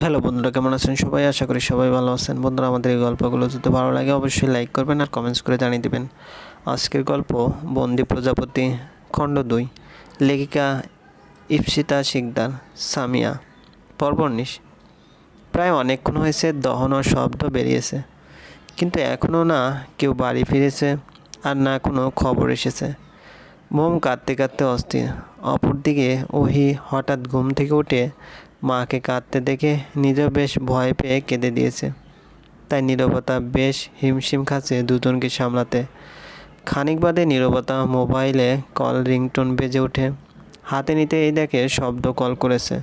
Hello বন্ধুরা, কেমন আছেন সবাই? আশা করি সবাই ভালো আছেন। বন্ধুরা, আমাদের এই গল্পগুলো যদি ভালো লাগে অবশ্যই লাইক করবেন আর কমেন্টস করে জানিয়ে দেবেন। আজকের গল্প, বন্দি প্রজাপতি, খণ্ড দুই, লেখিকা ইপসিতা শিকদার, সামিয়া পর্বর্নিশ প্রায় অনেকক্ষণ হয়েছে, দহন শব্দ বেরিয়েছে। কিন্তু এখনও না কেউ বাড়ি ফিরেছে আর না কোনো খবর এসেছে। মোম কাঁদতে কাঁদতে অস্থির। অপরদিকে ওহি হঠাৎ ঘুম থেকে উঠে মাকে কাঁদতে দেখে নিজেও বেশ ভয় পেয়ে কেঁদে দিয়েছে। তাই নীরবতা বেশ হিমশিম খাচ্ছে দুজনকে সামলাতে। খানিক বাদে নীরবতা মোবাইলে কল রিংটোন বেজে ওঠে। হাতে নিতে এই দেখে শব্দ কল করেছে।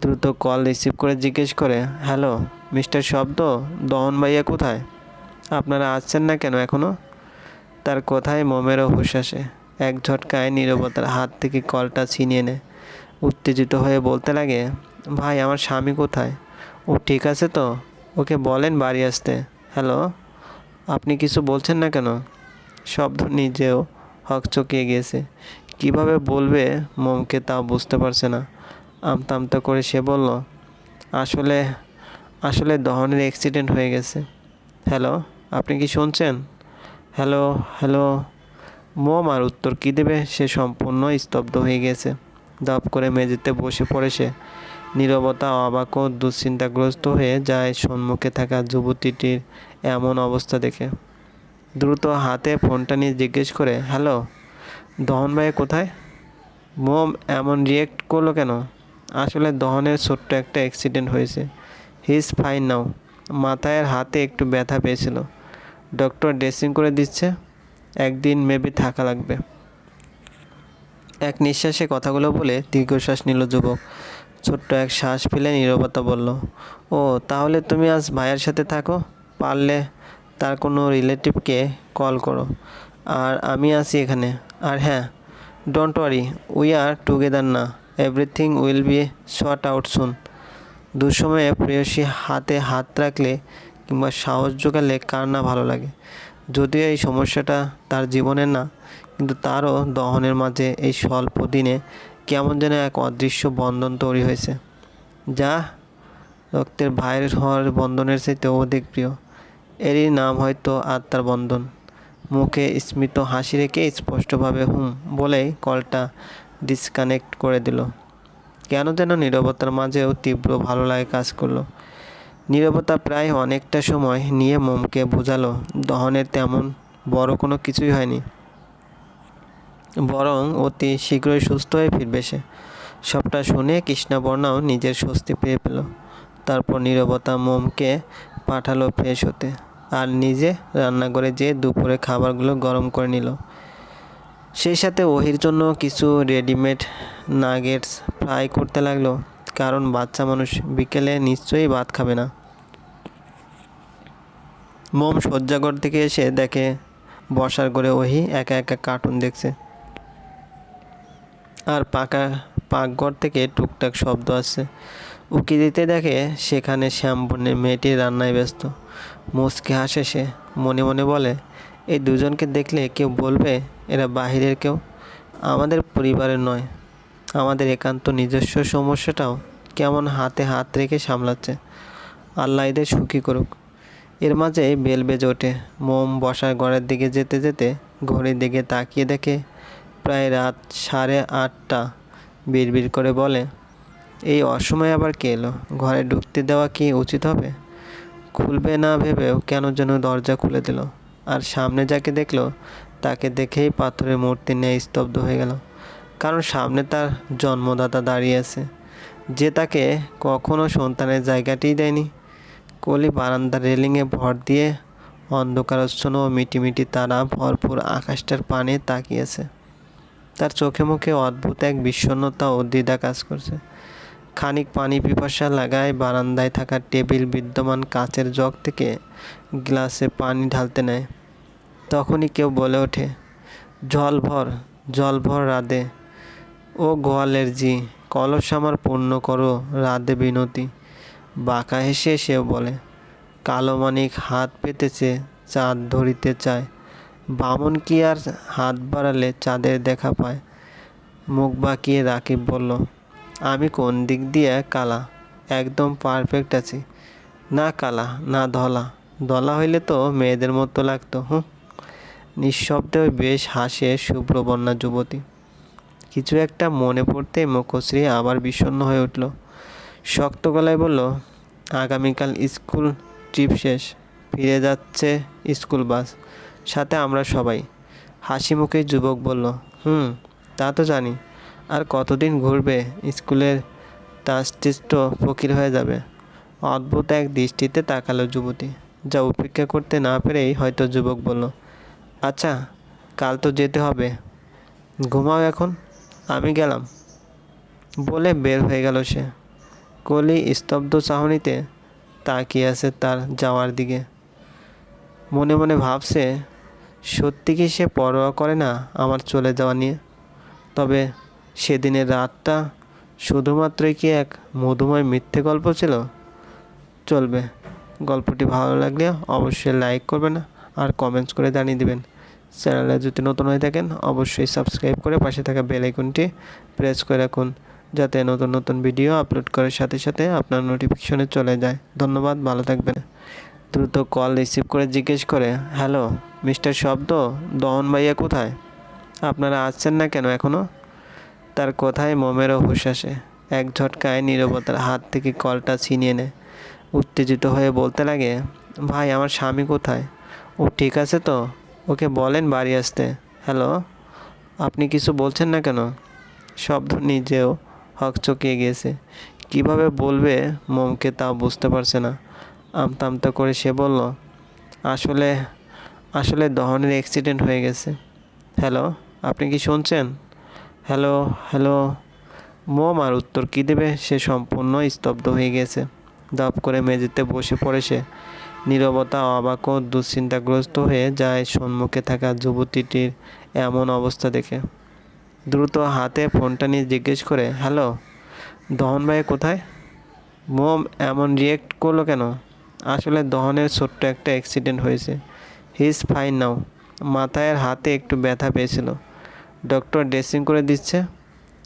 দ্রুত কল রিসিভ করে জিজ্ঞেস করে, হ্যালো, মিস্টার শব্দ, দহন ভাইয়া কোথায়? আপনারা আসছেন না কেন এখনও তার কথায় মোমেরও হুশ আসে। এক ঝটকায় নীরবতার হাত থেকে কলটা ছিনিয়ে নেয়। উত্তেজিত হয়ে বলতে লাগে ভাই, আমার স্বামী কোথায়? ও ঠিক আছে তো। ওকে বলেন বাড়ি আসতে। হ্যালো, আপনি কিছু বলছেন না কেন? শব্দ নিজেও হকচকিয়ে গিয়েছে। কীভাবে বলবে? মমকে তা বুঝতে পারছে না। আমতা আমতা করে সে বলল, আসলে আসলে দহনের অ্যাক্সিডেন্ট হয়ে গেছে। হ্যালো, আপনি কি শুনছেন? Hello hello. মোম আর উত্তর কী দেবে? সে সম্পূর্ণ স্তব্ধ হয়ে গেছে। দপ করে মেঝেতে বসে পড়ে সে। নীরবতা, অবাক ও দুশ্চিন্তাগ্রস্ত হয়ে যায় সম্মুখে থাকা যুবতীটির এমন অবস্থা দেখে। দ্রুত হাতে ফোনটা নিয়ে জিজ্ঞেস করে, হ্যালো, দহন ভাই কোথায়? মোম, এমন রিয়েক্ট করল কেন? আসলে দহনের ছোট্ট একটা অ্যাক্সিডেন্ট হয়েছে। হি ইজ ফাইন নাও মাথায় আর হাতে একটু ব্যথা পেয়েছিল। ডক্টর ড্রেসিং করে দিচ্ছে। একদিন মেবি থাকা লাগবে। এক নিঃশ্বাসে কথাগুলো বলে দীর্ঘশ্বাস নিল যুবক। ছোট্ট এক শ্বাস ফেলে নীরবতা বলল, ও, তাহলে তুমি আজ ভাইয়ের সাথে থাকো? পারলে তার কোনো রিলেটিভকে কল করো। আর আমি আছি এখানে। আর হ্যাঁ don't worry, we are together না। Everything will be short out soon. দুঃসময়ে প্রেয়সী হাতে হাত রাখলে কিংবা সাহস জোগালে কার না ভালো লাগে। যদিও এই সমস্যাটা তার জীবনের না, কিন্তু তারও দহনের মাঝে এই স্বল্প দিনে কেমন যেন এক অদৃশ্য বন্ধন তৈরি হয়েছে। যা রক্তের ভাইয়ের হওয়ার বন্ধনের চাইতে অধিক প্রিয়। এরই নাম হয়তো আত্মার বন্ধন। মুখে স্মিত হাসি রেখে স্পষ্টভাবে হুম বলেই কলটা ডিসকানেক্ট করে দিল। কেন যেন নীরবতার মাঝেও তীব্র ভালো লাগে কাজ করল। নীরবতা প্রায় অনেকটা সময় নিয়ে মোমকে বোঝালো, দহনের তেমন বড় কোনো কিছুই হয়নি। বরং অতি শীঘ্রই সুস্থ হয়ে ফিরবে সে। সবটা শুনে কৃষ্ণাবর্ণাও নিজের স্বস্তি পেয়ে পেল। তারপর নীরবতা মোমকে পাঠালো ফ্রেশ হতে আর নিজে রান্নাঘরে যেয়ে দুপুরে খাবারগুলো গরম করে নিল। সেই সাথে ওহির জন্য কিছু রেডিমেড নাগেটস ফ্রাই করতে লাগল, কারণ বাচ্চা মানুষ বিকেলে নিশ্চয়ই ভাত খাবে না। মোম শয্যাঘর থেকে এসে দেখে বসার ঘরে ওহি একা একা কার্টুন দেখছে। আর পাকা পাকঘর থেকে টুকটাক শব্দ আসছে। উকি দিতে দেখে সেখানে শ্যামবর্ণের মেয়েটি রান্নায় ব্যস্ত। মুচকে হাসে সে। মনে মনে বলে এই দুজনকে দেখলে কেউ বলবে এরা বাহিরের কেউ? আমাদের পরিবারের নয়। আমাদের একান্ত নিজস্ব সমস্যাটাও কেমন হাতে হাত রেখে সামলাচ্ছে। আল্লাহ এদের সুখী করুক। এর মাঝে বেল বেজে ওঠে। মোম বসার ঘরের দিকে যেতে যেতে ঘড়ির দিকে তাকিয়ে দেখে প্রায় রাত সাড়ে আটটা। বিড়বিড় করে বলে, এই অসময়ে আবার কে এলো? ঘরে ঢুকতে দেওয়া কি উচিত হবে? খুলবে না ভেবেও কেন যেন দরজা খুলে দিল। আর সামনে যাকে দেখল, তাকে দেখেই পাথরের মূর্তি নিয়ে স্তব্ধ হয়ে গেল। কারণ সামনে তার জন্মদাতা দাঁড়িয়ে আছে। যে তাকে কখনো সন্তানের জায়গাটিই দেয়নি। কলি বারান্দার রেলিংয়ে ভর দিয়ে অন্ধকারচ্ছন্ন ও মিটিমিটি তারা ভরপুর আকাশটার পানে তাকিয়েছে। তার চোখে মুখে অদ্ভুত এক বিষণ্ণতা ও দ্বিধা কাজ করছে। খানিক পানি পিপাসা লাগায় বারান্দায় থাকা টেবিল বিদ্যমান কাচের জগ থেকে গ্লাসে পানি ঢালতে নেয়। তখনই কেউ বলে ওঠে, জল ভর জল ভর রাধে। ও গোয়ালের জি, কলস আমার পূর্ণ করো, রাধে বিনতি। বাঁকা হেসে সেও বলে, কালো মানিক হাত পেতেছে, চাঁদ ধরিতে চায়। বামন কি আর হাত বাড়ালে চাঁদের দেখা পায়? মুখ বাঁকিয়ে রাকিব বলল, আমি কোন দিক দিয়ে কালা? একদম পারফেক্ট আছি। না কালা, না ধলা। ধলা হইলে তো মেয়েদের মতো লাগতো, হুঁ? নিঃশব্দে বেশ হাসে শুভ্রবর্ণা যুবতী। কিছু একটা মনে পড়তে মুখশ্রী আবার বিষণ্ণ হয়ে উঠল। শক্ত গলায় বলল, আগামীকাল স্কুল ট্রিপ শেষ। ফিরে যাচ্ছে স্কুল বাস। সাথে আমরা সবাই। হাসি মুখে যুবক বলল, হুম, তা তো জানি। আর কতদিন ঘুরবে? স্কুলের টাস্টিস্ট ফকির হয়ে যাবে। অদ্ভুত এক দৃষ্টিতে তাকালো যুবতী। যা উপেক্ষা করতে না পেরেই হয়তো যুবক বলল আচ্ছা কাল তো যেতে হবে। ঘুমাও এখন, আমি গেলাম। বলে বের হয়ে গেল সে। কলি স্তব্ধ চাহনিতে তাকিয়ে আছে তার যাওয়ার দিকে। মনে মনে ভাবছে, সত্যি কি সে পরোয়া করে না আমার চলে যাওয়া নিয়ে? তবে সেদিনের রাতটা শুধুমাত্রই কি এক মধুময় মিথ্যে গল্প ছিল? চলবে। গল্পটি ভালো লাগলে অবশ্যই লাইক করবেন আর কমেন্টস করে জানিয়ে দেবেন। চ্যানেলে যদি নতুন হয়ে থাকেন, অবশ্যই সাবস্ক্রাইব করে পাশে থাকা বেল আইকনটি প্রেস করে রাখুন, যাতে নতুন নতুন ভিডিও আপলোড করার সাথে সাথে আপনার নোটিফিকেশনে চলে যায়। ধন্যবাদ, ভালো থাকবেন। দ্রুত কল রিসিভ করে জিজ্ঞেস করে হ্যালো মিস্টার শব্দ দহন ভাইয়া কোথায়? আপনারা আসছেন না কেন এখনও তার কথায় মোমেরও হুশ আসে। এক ঝটকায় নিরবতার হাত থেকে কলটা ছিনিয়ে নেয়। উত্তেজিত হয়ে বলতে লাগে, ভাই, আমার স্বামী কোথায়? ও ঠিক আছে তো? ওকে বলেন বাড়ি আসতে। হ্যালো আপনি কিছু বলছেন না কেন? শব্দ নিজেও হকচকিয়ে গিয়েছে কীভাবে বলবে, মোমকে তা বুঝতে পারছে না। আমতা আমতা করে সে বলল, আসলে আসলে দহনের অ্যাক্সিডেন্ট হয়ে গেছে। হ্যালো আপনি কি শুনছেন? হ্যালো হ্যালো মোম, আর উত্তর কী দেবে? সে সম্পূর্ণ স্তব্ধ হয়ে গেছে। দাপ করে মেঝেতে বসে পড়ে সে। নীরবতা, অবাক ও দুশ্চিন্তাগ্রস্ত হয়ে যায় সম্মুখে থাকা যুবতীটির এমন অবস্থা দেখে। দ্রুত হাতে ফোনটা নিয়ে জিজ্ঞেস করে হ্যালো দহন ভাই কোথায়? মোম এমন রিয়েক্ট করল কেন? আসলে দহনের ছোট্ট একটা অ্যাক্সিডেন্ট হয়েছে। হি ইজ ফাইন নাও মাথায় আর হাতে একটু ব্যথা পেয়েছিল। ডক্টর ড্রেসিং করে দিচ্ছে।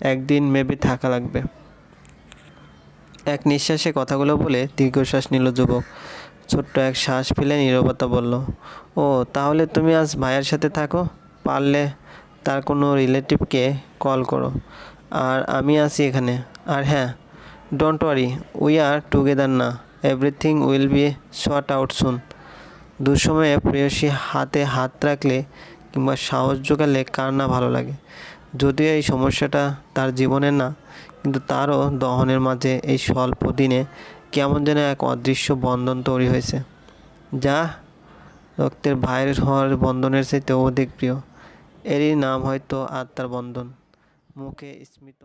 একদিন মেবি থাকা লাগবে। এক নিঃশ্বাসে কথাগুলো বলে দীর্ঘশ্বাস নিল যুবক। ছোট্ট এক শ্বাস ফেলে নীরবতা বলল, ও, তাহলে তুমি আজ ভাইয়ের সাথে থাকো? পারলে তার কোনো রিলেটিভকে কল করো। আর আমি আছি এখানে। আর হ্যাঁ don't worry we are together না। Everything will be short out soon দুঃসময়ে প্রেয়সী হাতে হাত রাখলে কিংবা সাহস জোগালে কার না ভালো লাগে? যদিও এই সমস্যাটা তার জীবনের না, কিন্তু তারও দহনের মাঝে এই স্বল্প দিনে কেমন যেন এক অদৃশ্য বন্ধন তৈরি হয়েছে। যা রক্তের ভাইয়ের হওয়ার বন্ধনের চাইতে অধিক প্রিয়। এরই নাম হয়তো আত্মার বন্ধন। মুখে স্মিত